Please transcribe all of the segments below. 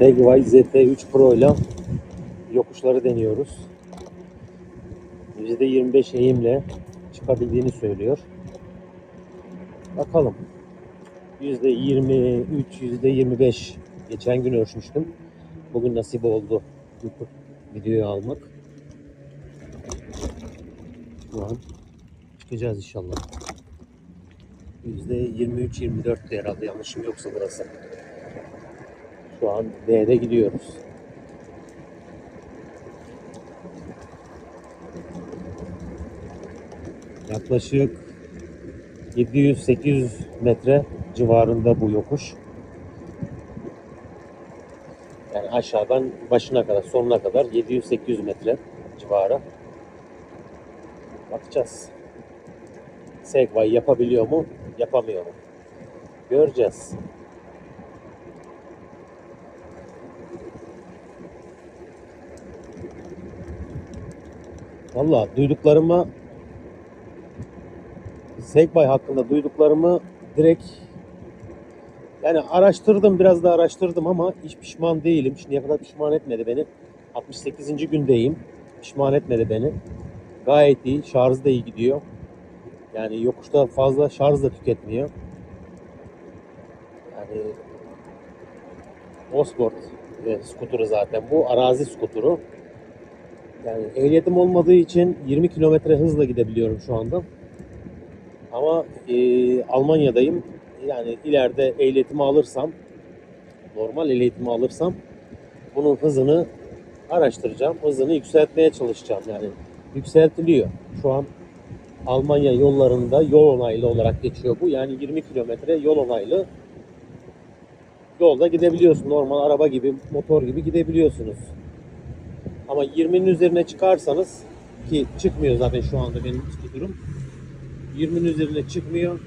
Segway ZT3 Pro ile yokuşları deniyoruz. %25 eğimle çıkabildiğini söylüyor. Bakalım. %23, %25 geçen gün ölçmüştüm. Bugün nasip oldu videoyu almak. Şu an çıkacağız inşallah. %23-24 herhalde yanlışım yoksa burası. Şu an D'de gidiyoruz. Yaklaşık 700-800 metre civarında bu yokuş. Yani aşağıdan başına kadar, sonuna kadar 700-800 metre civarı. Bakacağız. Segway yapabiliyor mu, yapamıyor mu? Göreceğiz. Valla duyduklarıma Segway hakkında duyduklarımı direkt yani araştırdım biraz da araştırdım ama hiç pişman değilim. Şimdiye kadar pişman etmedi beni. 68. gündeyim. Pişman etmedi beni. Gayet iyi. Şarjı da iyi gidiyor. Yani yokuşta fazla şarj da tüketmiyor. Yani Osport e, skuturu zaten bu. Arazi skuturu. Yani ehliyetim olmadığı için 20 kilometre hızla gidebiliyorum şu anda. Ama e, Almanya'dayım. Yani ileride ehliyetimi alırsam, normal ehliyetimi alırsam bunun hızını araştıracağım. Hızını yükseltmeye çalışacağım. Yani yükseltiliyor. Şu an Almanya yollarında yol onaylı olarak geçiyor bu. Yani 20 kilometre yol onaylı yolda gidebiliyorsun. Normal araba gibi, motor gibi gidebiliyorsunuz. Ama 20'nin üzerine çıkarsanız ki çıkmıyor zaten şu anda benim skuterum. 20'nin üzerine çıkmıyor.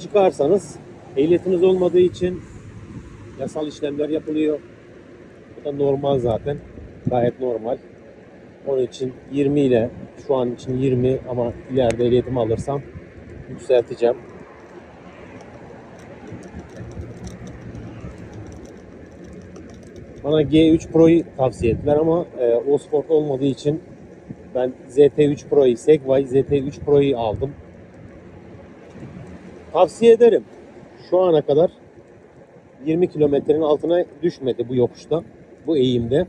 Çıkarsanız ehliyetiniz olmadığı için yasal işlemler yapılıyor. Bu da normal zaten. Gayet normal. Onun için 20 ile şu an için 20 ama ileride ehliyetimi alırsam yükselteceğim. Bana G3 Pro'yu tavsiye ettiler ama e, o sport olmadığı için ben ZT3 Pro'yu, Segway ZT3 Pro'yu aldım. Tavsiye ederim. Şu ana kadar 20 kilometrenin altına düşmedi bu yokuşta, bu eğimde.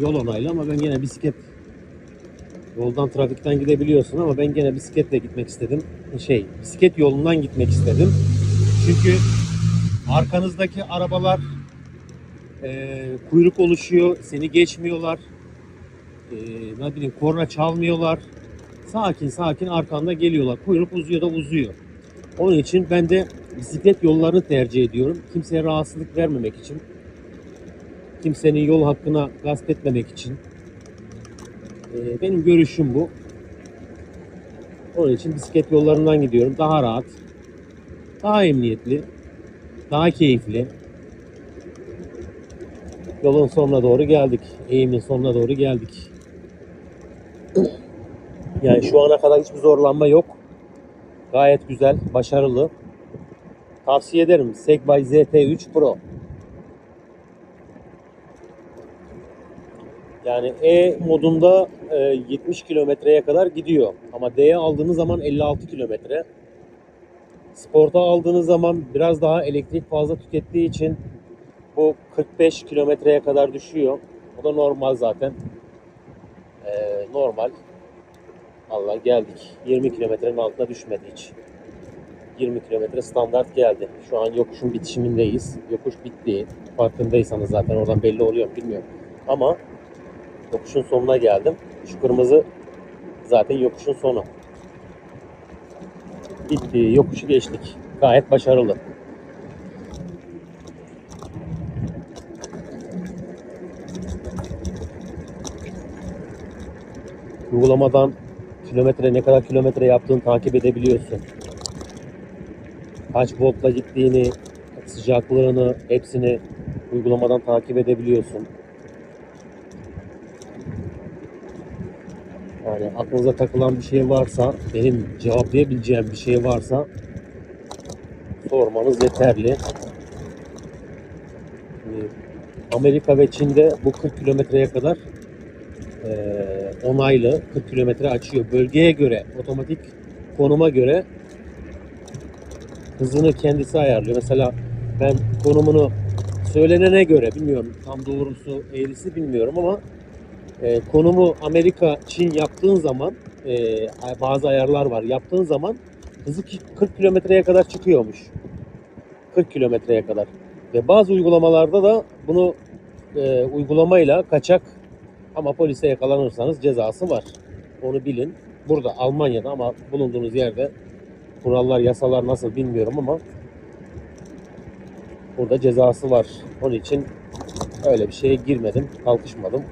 Yol onaylı ama ben gene bisiklet yoldan trafikten gidebiliyorsun ama ben gene bisikletle gitmek istedim. Şey, bisiklet yolundan gitmek istedim. Çünkü arkanızdaki arabalar e, kuyruk oluşuyor, seni geçmiyorlar. E, ne bileyim korna çalmıyorlar. Sakin sakin arkanda geliyorlar. Kuyruk uzuyor da uzuyor. Onun için ben de bisiklet yollarını tercih ediyorum. Kimseye rahatsızlık vermemek için. Kimsenin yol hakkına gasp etmemek için. Ee, benim görüşüm bu. Onun için bisiklet yollarından gidiyorum. Daha rahat, daha emniyetli, daha keyifli. Yolun sonuna doğru geldik. Eğimin sonuna doğru geldik. Yani şu ana kadar hiçbir zorlanma yok. Gayet güzel, başarılı. Tavsiye ederim. Segway ZT3 Pro. Yani E modunda e, 70 kilometreye kadar gidiyor. Ama D'ye aldığınız zaman 56 kilometre. Sporta aldığınız zaman biraz daha elektrik fazla tükettiği için bu 45 kilometreye kadar düşüyor. O da normal zaten. E, normal. Allah geldik. 20 kilometrenin altına düşmedi hiç. 20 kilometre standart geldi. Şu an yokuşun bitişimindeyiz. Yokuş bitti. Farkındaysanız zaten oradan belli oluyor bilmiyorum. Ama Yokuşun sonuna geldim. Şu kırmızı zaten yokuşun sonu. Bitti. Yokuşu geçtik. Gayet başarılı. Uygulamadan kilometre ne kadar kilometre yaptığını takip edebiliyorsun. Kaç voltla gittiğini, sıcaklığını hepsini Uygulamadan takip edebiliyorsun. Yani aklınıza takılan bir şey varsa, benim cevaplayabileceğim bir şey varsa sormanız yeterli. Ee, Amerika ve Çin'de bu 40 kilometreye kadar eee, onaylı 40 kilometre açıyor. Bölgeye göre, otomatik konuma göre hızını kendisi ayarlıyor. Mesela ben konumunu söylenene göre bilmiyorum tam doğrusu eğrisi bilmiyorum ama e, konumu Amerika Çin yaptığın zaman e, bazı ayarlar var. Yaptığın zaman hızı ki- 40 kilometreye kadar çıkıyormuş. 40 kilometreye kadar. Ve bazı uygulamalarda da bunu e, uygulamayla kaçak ama polise yakalanırsanız cezası var. Onu bilin. Burada Almanya'da ama bulunduğunuz yerde kurallar, yasalar nasıl bilmiyorum ama burada cezası var. Onun için öyle bir şeye girmedim, kalkışmadım.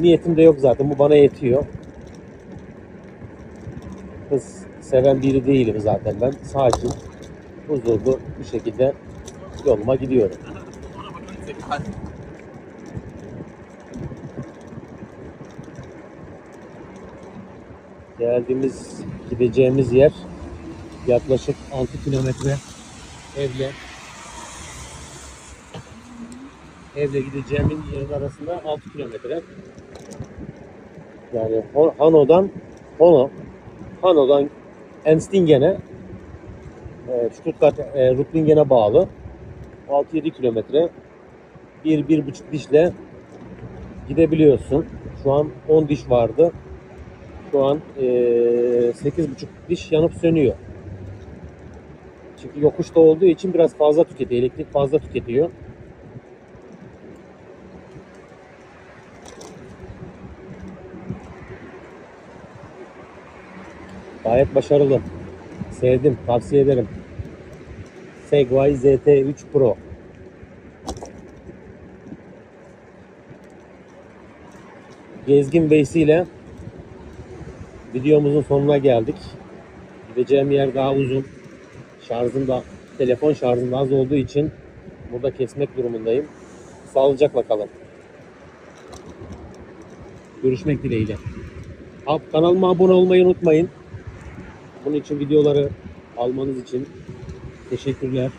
Niyetim de yok zaten. Bu bana yetiyor. Kız seven biri değilim zaten ben. Sakin, huzurlu bir şekilde yoluma gidiyorum. Geldiğimiz, gideceğimiz yer yaklaşık 6 kilometre evle evle gideceğimin yerin arasında 6 kilometre. Yani Hano'dan Hono Hano'dan Enstingen'e e, Stuttgart e, Rupplingen'e bağlı 6-7 kilometre bir bir buçuk dişle gidebiliyorsun. Şu an 10 diş vardı. Şu an e, 8,5 diş yanıp sönüyor. Çünkü yokuşta olduğu için biraz fazla tüketiyor. Elektrik fazla tüketiyor. Gayet başarılı. Sevdim. Tavsiye ederim. Segway ZT3 Pro. Gezgin Beysi ile videomuzun sonuna geldik. Gideceğim yer daha uzun. Şarjım da telefon şarjım az olduğu için burada kesmek durumundayım. Sağlıcakla kalın. Görüşmek dileğiyle. Kanalıma abone olmayı unutmayın. Bunun için videoları almanız için teşekkürler.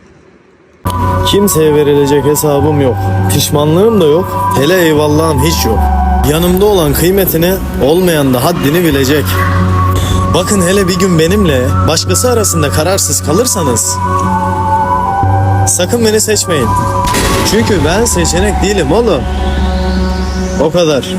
Kimseye verilecek hesabım yok. Pişmanlığım da yok. Hele eyvallahım hiç yok. Yanımda olan kıymetini olmayan da haddini bilecek. Bakın hele bir gün benimle başkası arasında kararsız kalırsanız sakın beni seçmeyin. Çünkü ben seçenek değilim oğlum. O kadar.